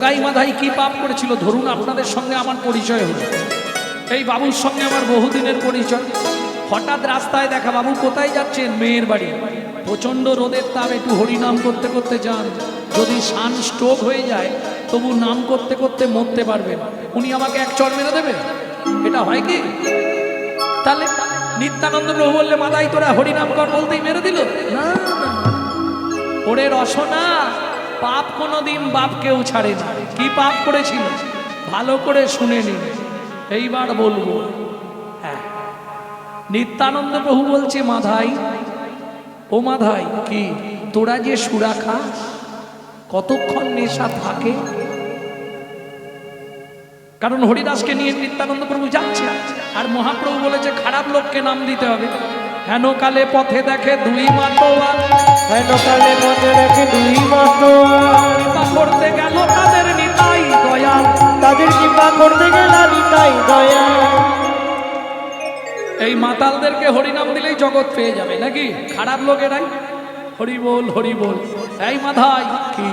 গাই মাধাই কি পাপ করেছিল? ধরুন আপনাদের সঙ্গে আমার পরিচয় হলো। এই বাবুর সঙ্গে আমার বহুদিনের পরিচয়। হঠাৎ রাস্তায় দেখা, বাবু, কোথায় যাচ্ছেন? মেয়ের বাড়ি। প্রচণ্ড রোদের তাপ, একটু হরিনাম করতে করতে যান। যদি সান স্ট্রোক হয়ে যায়, তবু নাম করতে করতে মরতে পারবেন। উনি আমাকে এক চর মেরে দেবে? এটা হয় কি? তাহলে নিত্যানন্দ প্রভু বললে, মাদাই, তোরা হরিনাম কর বলতেই মেরে দিল? না। ওরে রসনা! পাপ কোনোদিন বাপ কেউ ছাড়ে না। কি পাপ করেছিল? ভালো করে শুনে নিন এইবার বলব। হ্যাঁ। নিত্যানন্দ প্রভু বলছে, মাধাই, ও মাধাই, কি? তোরা যে সুরা খাস কতক্ষণ নেশা থাকে? কারণ হরিদাসকে নিয়ে নিত্যানন্দ প্রভু যাচ্ছে আর মহাপ্রভু বলেছে, খারাপ লোককে নাম দিতে হবে। হেন কালে পথে দেখে দুই মাতোয়ার হেনকালে মনে রেখে দুই কৃপা করতে গেল তাদের নিতাই দয়াল। তাদের কৃপা করতে গেলাম তাই দয়া এই মাতালদেরকে হরিনাম দিলেই জগৎ পেয়ে যাবে নাকি? খারাপ লোকেরাই। হরি বল হরি বল। এই মাথায় কি?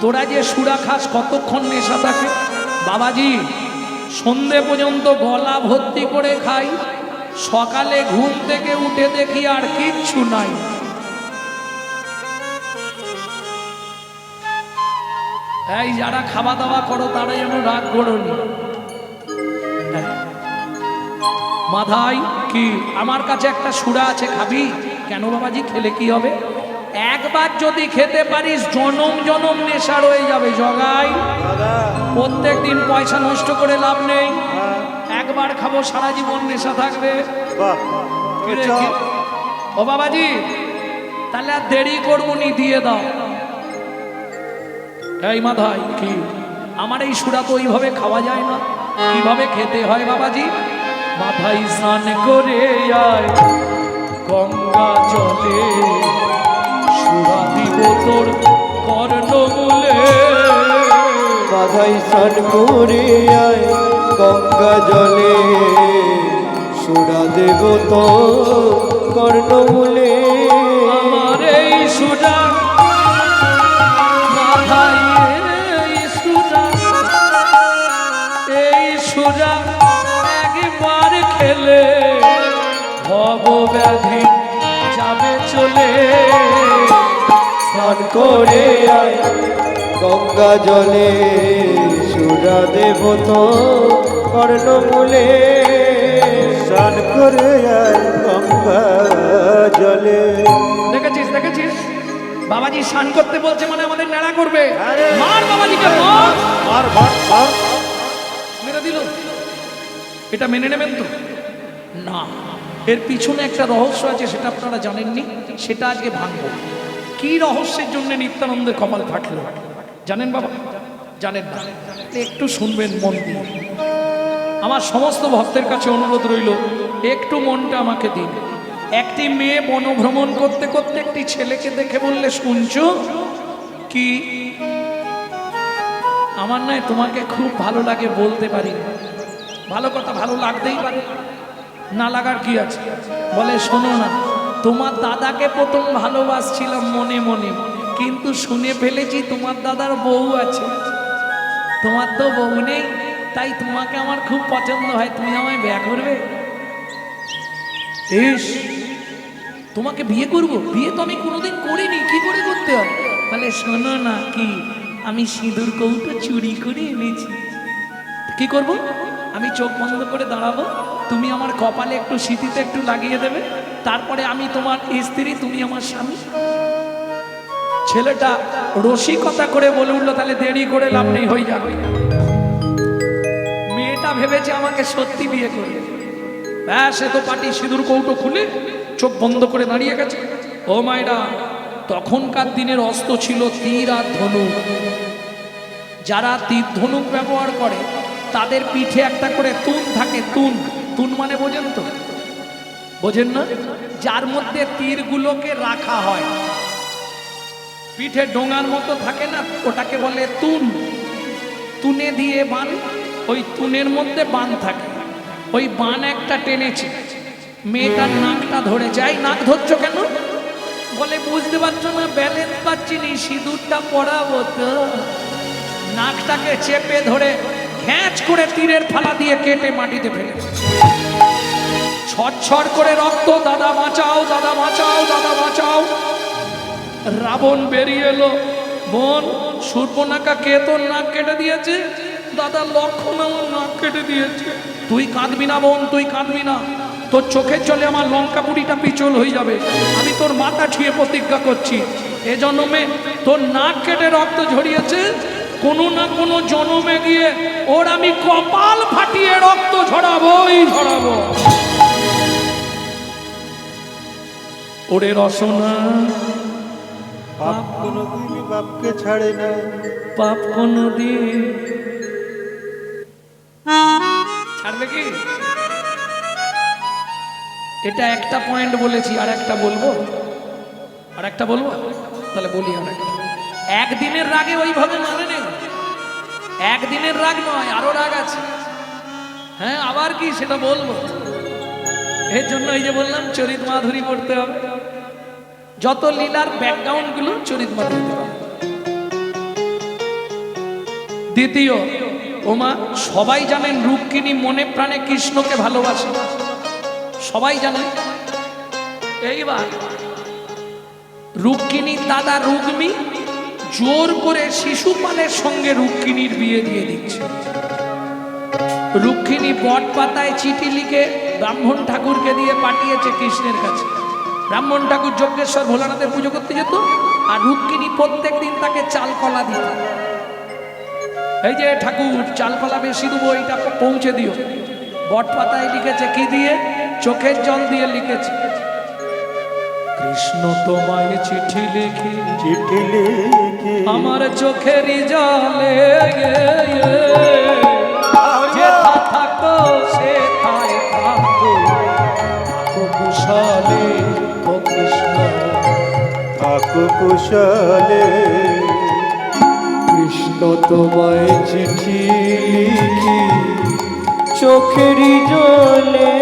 তোরা যে সুরা খাস কতক্ষণ নেশা থাকে? বাবাজি সন্ধে পর্যন্ত গলা ভর্তি করে খাই। সকালে ঘুম থেকে উঠে দেখি আর কিচ্ছু নাই। এই যারা খাওয়া দাওয়া করো তারা যেন রাগ করো মাথায় কি? আমার কাছে একটা সুরা আছে খাবি? কেন বাবাজি খেলে কি হবে? একবার যদি খেতে পারিস জনম জনম নেশা রয়ে যাবে জগাই। প্রত্যেক দিন পয়সা নষ্ট করে লাভ নেই। একবার খাব সারা জীবন নেশা থাকবে। ও বাবাজি তাহলে আর দেরি করব নি দিয়ে দাও। এই মাথায় কি? আমার এই সুরা তো ওইভাবে খাওয়া যায় না। কীভাবে খেতে হয় বাবাজি? মাথায় স্নান করে আয় গঙ্গা জলে। সুরা দিব তোর কর্ণমূলে। বাধাই স্নান করে আয় গঙ্গা জলে সুরা দেব তো কর্ণমূলে। আমার এই সুরা মাথায় এই সুরা। এই সুরা একবার খেলে ভব ব্যাধি যাবে চলে। স্নান করে আয় গঙ্গা জলে সুরা দেব তো কর্ণমূলে। স্নান করে গঙ্গা জলে। দেখেছিস দেখেছিস? বাবাজি স্নান করতে বলছে মানে আমাদের নেড়া করবে। আরে। মার বাবাজিকে মার। মার মার মার। মেরে দিল। এটা মেনে নেবেন তো? না। এর পিছনে একটা রহস্য আছে সেটা আপনারা জানেননি। সেটা আজকে ভাঙব। কি রহস্যের জন্য নিত্যানন্দের কপাল ফাটলো? জানেন বাবা? জানেন না। একটু শুনবেন মন দিয়ে। আমার সমস্ত ভক্তের কাছে অনুরোধ রইল, একটু মনটা আমাকে দিন। একটি মেয়ে বনভ্রমণ করতে করতে একটি ছেলেকে দেখে বললে, শুনছো? কি? আমার নয়, তোমাকে খুব ভালো লাগে বলতে পারি। ভালো কথা, ভালো লাগতেই পারে। না লাগার কি আছে? বলে, শোনো না, তোমার দাদাকে প্রথম ভালোবাসছিলাম মনে মনে। কিন্তু শুনে ফেলেছি তোমার দাদার বউ আছে। তোমার তো বউ নেই, তাই তোমাকে আমার খুব পছন্দ হয়। তুমি আমায় বিয়ে করবে? তোমাকে বিয়ে করব? বিয়ে তো আমি কোনোদিন করিনি, কি করে করতে হয়? বলে, শোনো না কি, আমি সিঁদুর কৌটো চুরি করে এনেছি। কি করব? আমি চোখ বন্ধ করে দাঁড়াবো, তুমি আমার কপালে একটু স্মৃতিতে একটু লাগিয়ে দেবে, তারপরে আমি তোমার স্ত্রী, তুমি আমার স্বামী। ছেলেটা রসিকতা করে বলে উঠল, তাহলে দেরি করে লাভ নেই, হয়ে যাবে মেয়েটা ভেবেছে আমাকে সত্যি বিয়ে করবে ব্যাস, এ তো পাটি সিঁদুর, কৌটো খুলে চোখ বন্ধ করে দাঁড়িয়ে গেছে। ও মায়েরা, তখনকার দিনের অস্ত্র ছিল তীর আর ধনুক। যারা তীর ধনুক ব্যবহার করে, তাদের পিঠে একটা করে তুন থাকে, তুন। তুন মানে বোঝেন তো? বোঝেন না? যার মধ্যে তীরগুলোকে রাখা হয়। পিঠে ডোঙার মতো থাকে না? ওটাকে বলে তুন। তুনে দিয়ে বান, ওই তুনের মধ্যে বান থাকে। ওই বান একটা টেনেছে। মেয়েটার নাকটা ধরে যায়। নাক ধরছো কেন? বলে, বুঝতে পারছ না, ব্যালেন্স পাচ্ছি নি, সিঁদুরটা পড়াবো তো। নাকটাকে চেপে ধরে ঘ্যাঁচ করে তীরের ফালা দিয়ে কেটে মাটিতে ফেলে ছটছট করে রক্ত, দাদা বাঁচাও দাদা বাঁচাও, দাদা রাবণ বেরিয়ে এলো। বোন, সূর্পনাকা কে তোর নাক কেটে দিয়েছে? দাদা লক্ষণ আমার নাক কেটে দিয়েছে। তুই কাঁদবি না বোন, তুই কাঁদবি না। তোর চোখের চলে আমার লঙ্কা বুড়িটা পিছল হয়ে যাবে। আমি তোর মাথা ছুঁয়ে প্রতিজ্ঞা করছি। এ জন্মে তোর নাক কেটে রক্ত ঝরিয়েছে। কোনো না কোনো জন্মে গিয়ে ওর আমি কপাল ফাটিয়ে রক্ত ঝরাবোই ঝরাবো। ওরে রসনা বাপ কোনোদিন বাপকে ছাড়ে না। পাপ কোনো দিন ছাড়বে কি? এটা একটা পয়েন্ট বলেছি, আর একটা বলব? আর একটা বলব? তাহলে বলি আর একটা একদিনের রাগে ওইভাবে মানে নেই। একদিনের রাগ নয়, আরও রাগ আছে। হ্যাঁ আবার কি সেটা বলব? এর জন্য এই যে বললাম, চরিত মাধুরী পড়তে হবে। যত লীলার ব্যাকগ্রাউন্ডগুলো চরিত দ্বিতীয়, ওমা, সবাই জানেন রুক্মিণী মনে প্রাণে কৃষ্ণকে ভালোবাসে। সবাই জানেন? এইবার রুক্মিণীর দাদা রুগ্মী জোর করে শিশুপালের সঙ্গে রুক্মিণীর বিয়ে দিয়ে দিচ্ছে। রুক্মিণী বট পাতায় চিঠি লিখে ব্রাহ্মণ ঠাকুরকে দিয়ে পাঠিয়েছে কৃষ্ণের কাছে। ব্রাহ্মণ ঠাকুর যজ্ঞেশ্বর ভোলানাথের পুজো করতে যেত আর রুক্মিণী প্রত্যেক দিন তাকে চাল কলা দিত। এই যে ঠাকুর চাল কলা বেশি দেবো এইটা পৌঁছে দিও। বট পাতায় লিখেছে কি দিয়ে? চোখের জল দিয়ে লিখেছে। কৃষ্ণ তোমায় চিঠি লিখি চিঠি লিখে। আমার চোখেরই জলে থাকো সে থাকো। কুশলে ও কৃষ্ণ। থাকো কুশলে কৃষ্ণ তোমায় চিঠি লিখি চোখেরই জলে।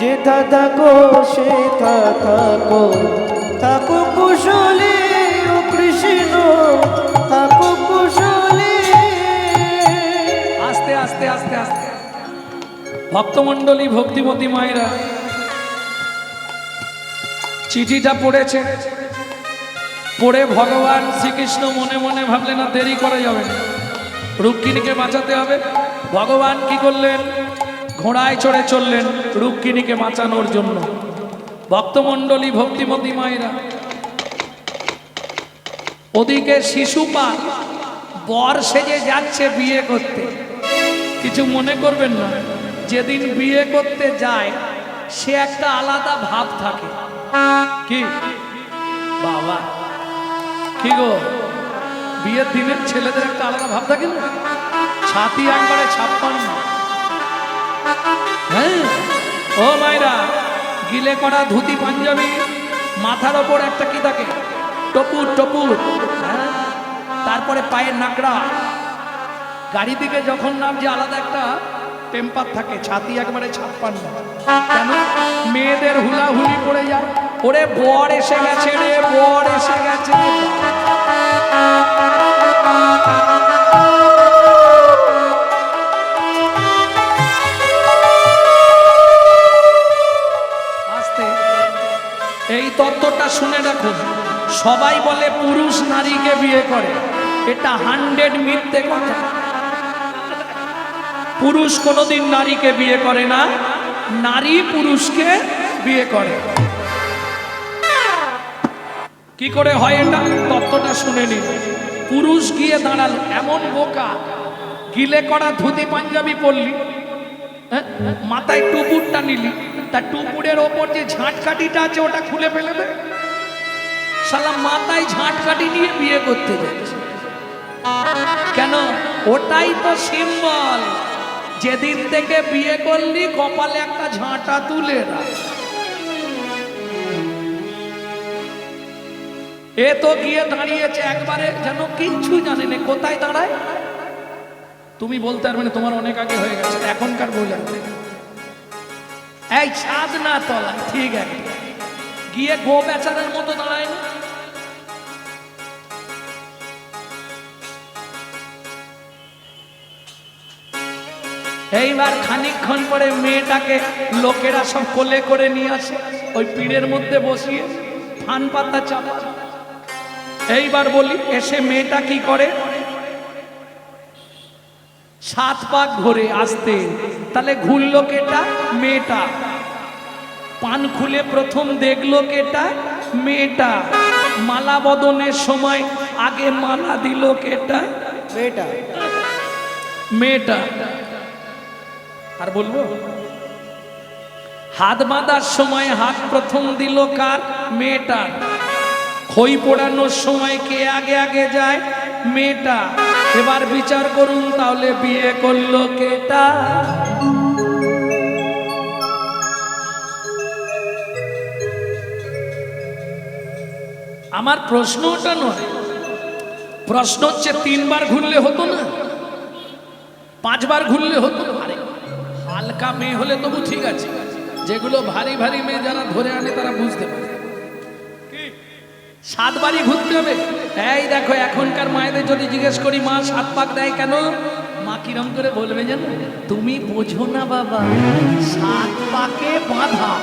যেথা থাকো থাকো থাকো ভক্তমণ্ডলী ভক্তিমতী মায়েরা, চিঠিটা পড়েছে। পড়ে ভগবান শ্রীকৃষ্ণ মনে মনে ভাবলেন না দেরি করা যাবে না। রুক্মিণীকে বাঁচাতে হবে। ভগবান কি করলেন? ঘোড়ায় চড়ে চললেন রুক্মিণীকে বাঁচানোর জন্য। ভক্তমণ্ডলী ভক্তিমতী মায়েরা, ওদিকে শিশুপাল বর সেজে যাচ্ছে বিয়ে করতে। কিছু মনে করবেন না। যেদিন বিয়ে করতে যায়, সে একটা আলাদা ভাব থাকে। কি? বাবা। কি গো? বিয়ের দিনের ছেলেদের একটা আলাদা ভাব থাকে না? ছাতি একবারে ছাপ্পান্ন। হ্যাঁ? ও মাইরা গিলে করা ধুতি পাঞ্জাবি, মাথার ওপর একটা কি থাকে? টপুর টপুর। হ্যাঁ? তারপরে পায়ের নাকড়া। গাড়ি দিকে যখন নামছে, আলাদা একটা টেম্পার থাকে, ছাতি একবারে ছাপ্পান্ন। কেন? মেয়েদের হুলাহুলি পড়ে যায়। ওরে বর এসে গেছে রে, বর এসে গেছে। এই তত্ত্বটা শুনে রাখুন সবাই বলে পুরুষ নারীকে বিয়ে করে। এটা হান্ড্রেড মিথ্যে কথা। পুরুষ কোনোদিন নারীকে বিয়ে করে না, নারী পুরুষকে বিয়ে করে। কি করে হয় এটা? তত্ত্বটা শুনে নিন। পুরুষ গিয়ে দাঁড়াল, এমন বোকা, গিলে করা ধুতি পাঞ্জাবি পরলি হ্যাঁ? মাথায় টুপুরটা নিলি, তা টুপুরের ওপর যে ঝাঁটকাঠিটা আছে, ওটা খুলে ফেলে দে। শালা মাথায় ঝাঁটকাঠি নিয়ে বিয়ে করতে যাচ্ছে। কেন? ওটাই তো সিম্বল। যেদিন থেকে বিয়ে করলি, কপালে একটা ঝাঁটা তুলে রাখ। এ তো গিয়ে দাঁড়িয়েছে একবারে, যেন কিচ্ছু জানে না, কোথায় দাঁড়ায়? তুমি বলতে পারবে না, তোমার অনেক আগে হয়ে গেছে, এখনকার লাগবে। এই ছাদ না তলা ঠিক আছে। গিয়ে গো বেচারের মতো দাঁড়ায় না। এইবার খানিকক্ষণ পরে মেয়েটাকে লোকেরা সব কোলে করে নিয়ে আসে ওই পিড়ের মধ্যে বসিয়ে ফান পাতা চাপা। এইবার বলি এসে মেয়েটা কি করে? সাত পাক ঘুরে আসতে তাহলে ঘুরলো কেটা? মেয়েটা। পান খুলে প্রথম দেখল কেটা? মেয়েটা। মালা বদনের সময় আগে মালা দিল কেটা? মেয়েটা। মেয়েটা। আর বলব? হাত বাঁধার সময় হাত প্রথম দিল কার? মেয়েটার। খই পোড়ানোর সময় কে আগে আগে যায়? মেয়েটা এবার বিচার করুন তাহলে বিয়ে করল কেটা। আমার প্রশ্ন ওটা নয়। প্রশ্ন হচ্ছে তিনবার ঘুরলে হতো না? পাঁচবার ঘুরলে হতো না? হালকা মেয়ে হলে তবু ঠিক আছে। যেগুলো ভারী ভারী মেয়ে যারা ধরে আনে তারা বুঝতে পারে। কি? সাতবারই ঘুরতে হবে। এই দেখো, এখনকার মায়েদের যদি জিজ্ঞেস করি, মা সাত পাক দেয় কেন? মা কিরম করে বলবে জানো? তুমি বোঝো না বাবা, সাত পাকে বাঁধা।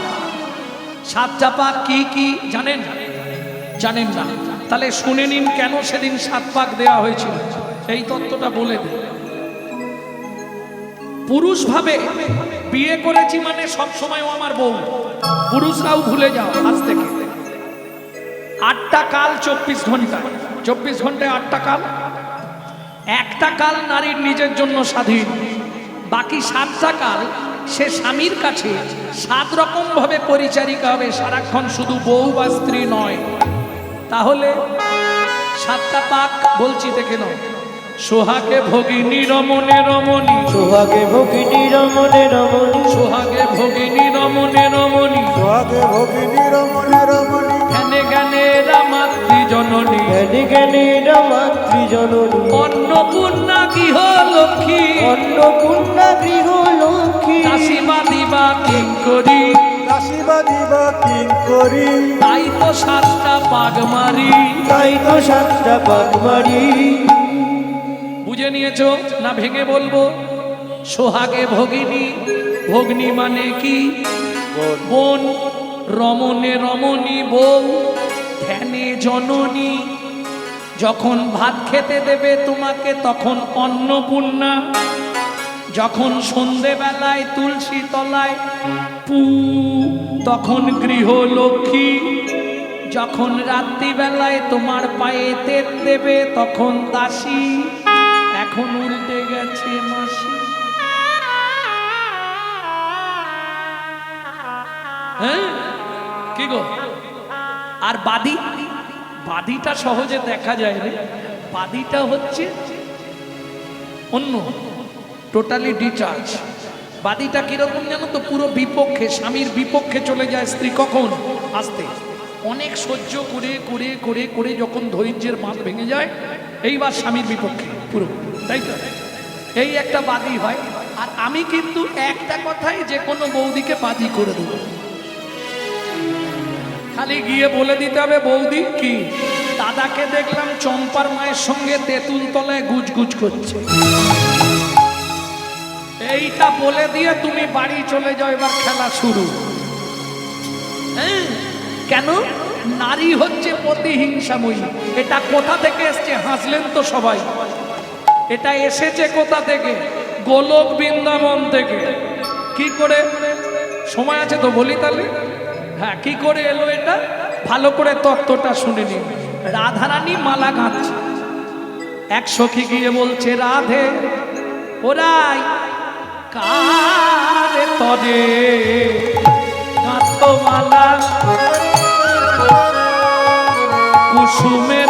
সাত পাক কি কি জানেন? জানেন না। তাহলে শুনে নিন কেন সেদিন সাত পাক দেওয়া হয়েছিল। এই তত্ত্বটা বলে দিন পুরুষ ভাবে বিয়ে করেছি মানে সব সময় আমার বউ। পুরুষরাও ভুলে যাও আজ থেকে। আটটা কাল চব্বিশ ঘণ্টা। চব্বিশ ঘন্টায় আটটা কাল। একটা কাল নারীর নিজের জন্য স্বাধীন। বাকি সাতটা কাল সে স্বামীর কাছে সাত রকম ভাবে পরিচারিকা হবে। সারাক্ষণ শুধু বউ বা স্ত্রী নয়। তাহলে সাতটা পাক বলছি দেখে নাও। সোহাগে ভগিনী রমণে রমণী। সোহাগে ভগিনী রমণে রমণী। সোহাগে ভগিনী রমণে রমণী। সোহাগে ভগিনী রমণে রমণী। জ্ঞানে জ্ঞানে রামাত্রি জননী। জ্ঞানী জ্ঞানী মাতৃ জননী। অন্নপূর্ণা গৃহ লক্ষ্মী। অন্নপূর্ণা গৃহ লক্ষ্মী। দাসীবা দিবা কিঙ্করি দাসীবাদী বা কিং করি। তাই তো সাতটা পাগ মারি। তাই তো সাতটা পাকমারি বুঝে নিয়েছো? না ভেঙে বলব? সোহাগে ভগিনী, ভগ্নী মানে কি? বোন রমণে রমণী, বউ, ধ্যানে জননী। যখন ভাত খেতে দেবে তোমাকে, তখন অন্নপূর্ণা। যখন সন্ধেবেলায় তুলসী তলায় পু, তখন গৃহলক্ষ্মী। যখন রাত্রিবেলায় তোমার পায়ে তেল দেবে, তখন দাসী। এখন উল্টে গেছে মাসি। হ্যাঁ? কি গো? আর বাদি? বাদিটা সহজে দেখা যায় রে বাদিটা হচ্ছে অন্য টোটালি ডিচার্জ বাদিটা কীরকম জানো তো? পুরো বিপক্ষে, স্বামীর বিপক্ষে চলে যায় স্ত্রী কখন? আসতে। অনেক সহ্য করে করে করে করে যখন ধৈর্যের বাঁধ ভেঙে যায়, এইবার স্বামীর বিপক্ষে, পুরো। তাই তো? এই একটা বাদী হয় আর আমি কিন্তু একটা কথাই যে কোনো বৌদিকে বাদী করে দেবো। খালি গিয়ে বলে দিতে হবে, বৌদি, কি? দাদাকে দেখলাম চম্পার মায়ের সঙ্গে তেঁতুল তলায় গুজগুজ করছে। এইটা বলে দিয়ে তুমি বাড়ি চলে যাও, এবার খেলা শুরু। হ্যাঁ? কেন? নারী হচ্ছে প্রতিহিংসাময়ী। এটা কোথা থেকে এসছে হাসলেন তো সবাই। এটা এসেছে কোথা থেকে? গোলক বৃন্দাবন থেকে। কি করে? সময় আছে তো বলি তাহলে? হ্যাঁ কি করে এলো এটা? ভালো করে তত্ত্বটা শুনে নিন। রাধারানী মালা গাঁথছে। এক সখী গিয়ে বলছে, রাধে, ওরাই কার তরে? মালা। কুসুমের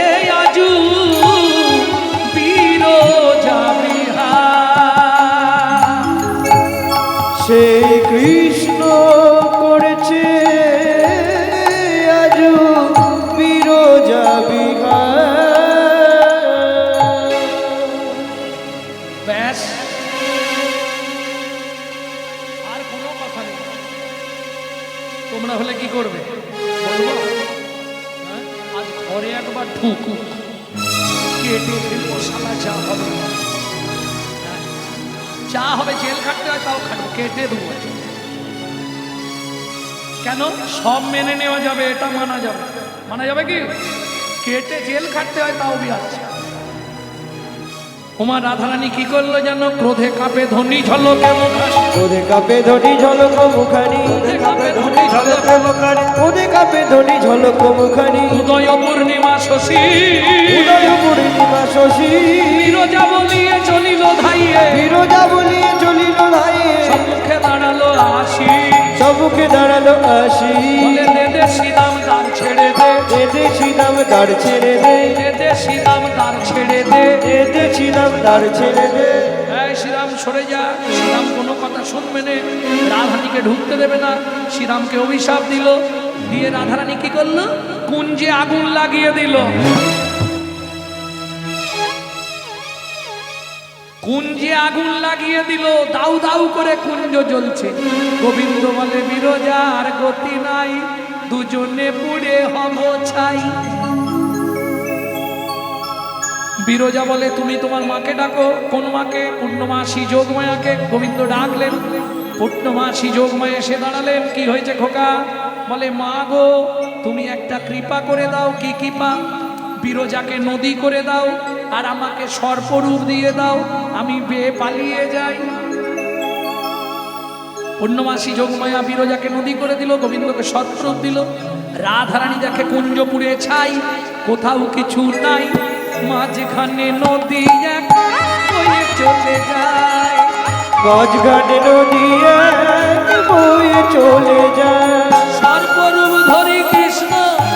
হলে কি করবে? বলব? হ্যাঁ? আজ ঘরে একবার ঢুকু কেটে ফেলব যা হবে। হ্যাঁ? যা হবে জেল খাটতে হয় তাও খাটবো কেটে দেবো কেন? সব মেনে নেওয়া যাবে এটা মানা যাবে। মানা যাবে কি? কেটে জেল খাটতে হয় তাও বিয়াচ্ছে। উমা রাধারানী কি করল যেন ক্রোধে কাপে ধনী ঝলক ক্রোধে কাপে ধনী ঝলক মুখানি ক্রোধে কাপে ঝলকে মুখানি ওদে কাপে ধনি ঝলক মুখানি উদয় পূর্ণিমা শশী। উদয় পূর্ণিমা শশী। বিরজা বলিয়ে চলিল ধাইয়ে। বিরোজা বলিয়ে চলিল ধাইয়ে। সম্মুখে দাঁড়াল আসি সবুকে দাঁড়াল আসি দে দে শ্রীরাম দান ছেড়ে দে। এতে ছিলাম তার ছেড়ে দে। দে দে দে ছিলাম তার ছেড়ে দে। শ্রীরাম, সরে যা। শ্রীরাম কোনো কথা শুনবে না। রাধারানীকে ঢুকতে দেবে না। শ্রীরামকে অভিশাপ দিল। দিয়ে রাধারানী কি করল? কুঞ্জে আগুন লাগিয়ে দিল। কুঞ্জে আগুন লাগিয়ে দিল। দাউ দাউ করে কুঞ্জ জ্বলছে। গোবিন্দ বলে, বিরজার গতি নাই। দুজনে পুড়ে হব ছাই। বিরজা বলে, তুমি তোমার মাকে ডাকো। কোন মাকে? পূর্ণমাসী যোগমায়াকে। গোবিন্দ ডাকলেন। পূর্ণমাসী যোগমায়া এসে দাঁড়ালেন। কি হয়েছে খোকা? বলে, মা গো, তুমি একটা কৃপা করে দাও, কি কৃপা? বিরজাকে নদী করে দাও আর আমাকে সর্পরূপ দিয়ে দাও। আমি বেয়ে পালিয়ে যাই। পূর্ণমাসী যোগমায়া বিরজাকে নদী করে দিল, গোবিন্দকে সৎস্রোত দিল। রাধারানী দেখে কুঞ্জপুরে ছাই, কোথাও কিছু নাই। মাঝখানে নদী এক বয়ে চলে যায়। মাঝখানে নদী এক বয়ে চলে যায়। সর্বরূপ ধরি কৃষ্ণ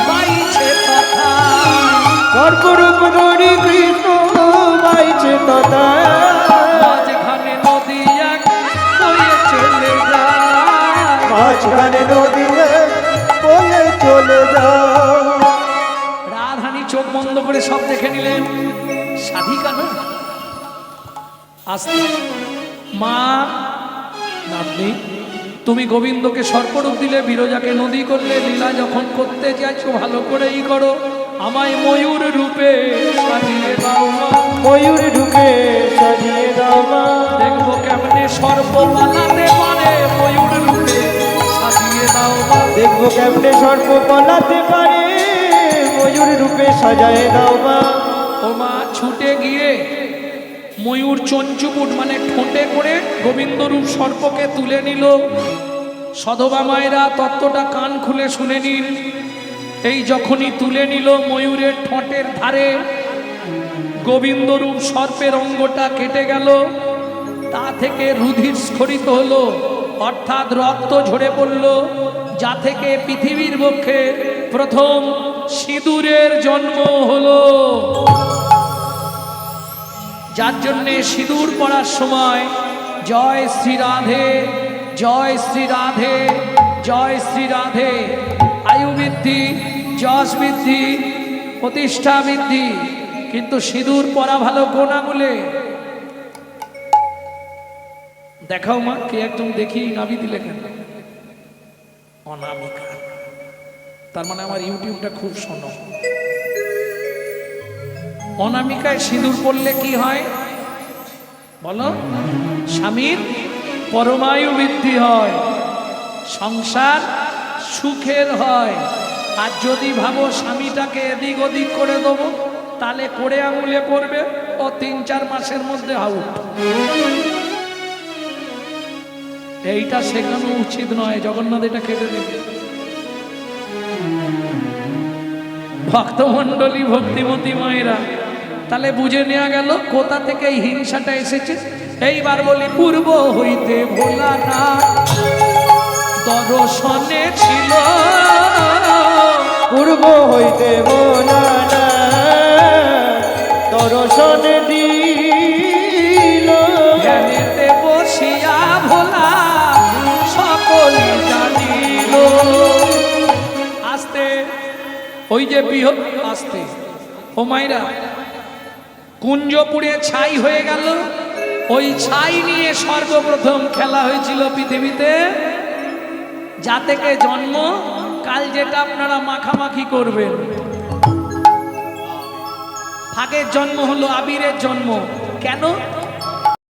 পাইছে কথা সর্বরূপ ধরি কৃষ্ণ বাইছে তথা। মাঝখানে নদী এক বয়ে চলে যায়। মাঝখানে নদী বলে চলে যাও রাধানী চোখ বন্ধ করে সব দেখে নিলেন। সাধিকা না? আসতে মা নাতনি তুমি গোবিন্দকে সর্পরূপ দিলে বিরজাকে নদী করলে লীলা যখন করতে চাইছো ভালো করেই করো। আমায় ময়ূর রূপে সাজিয়ে দাও মা। ময়ূর ঢুকে সাজিয়ে দাও মা। দেখব কেমনে সর্প পালাতে পারে ময়ূর রূপে সাজিয়ে দাও মা। দেখব কেমনে সর্প পালাতে পারে ময়ূর রূপে সাজায় দাও মা। ও মা, ছুটে গিয়ে ময়ূর চঞ্চুপুট মানে ঠোঁটে করে গোবিন্দরূপ সর্পকে তুলে নিল। সধবা মায়েরা তত্ত্বটা কান খুলে শুনে নিন। এই যখনই তুলে নিল ময়ূরের ঠোঁটের ধারে, গোবিন্দরূপ সর্পের অঙ্গটা কেটে গেল। তা থেকে রুধির স্খলিত হলো, অর্থাৎ রক্ত ঝরে পড়ল, যা থেকে পৃথিবীর পক্ষে প্রথম সিঁদুরের জন্ম হলো। যার জন্যে সিঁদুর পড়ার সময় জয় শ্রী রাধে, জয় শ্রী রাধে, জয় শ্রী রাধে। আয়ু বৃদ্ধি, যশ বৃদ্ধি, প্রতিষ্ঠা বৃদ্ধি। কিন্তু সিঁদুর পরা ভালো কোন আঙুলে? দেখাও মা, কে একদম দেখি নাবি দিলে কেন? অনামিকা। তার মানে আমার ইউটিউবটা খুব শোনো। অনামিকায় সিঁদুর পড়লে কি হয়? বলো। স্বামীর পরমায়ু বৃদ্ধি হয়, সংসার সুখের হয়। আর যদি ভাবো স্বামীটাকে এদিক ওদিক করে দেবো, তাহলে করে আঙুলে পড়বে, ও তিন চার মাসের মধ্যে আউট এইটা শেখানো উচিত নয়, জগন্নাথ এটা কেটে দেবে ভক্তমণ্ডলী, ভক্তিমতী মায়েরা, তাহলে বুঝে নেওয়া গেল কোথা থেকে এই হিংসাটা এসেছে। এইবার বলি, পূর্ব হইতে ভোলা না দর্শনে ছিল। পূর্ব হইতে বৃহৎ আস্তে। ও মাইরা কুঞ্জপুরে ছাই হয়ে গেল। ওই ছাই নিয়ে সর্বপ্রথম খেলা হয়েছিল পৃথিবীতে। যা থেকে জন্ম, কাল যেটা আপনারা মাখামাখি করবেন। ফাগের জন্ম হলো আবিরের জন্ম। কেন?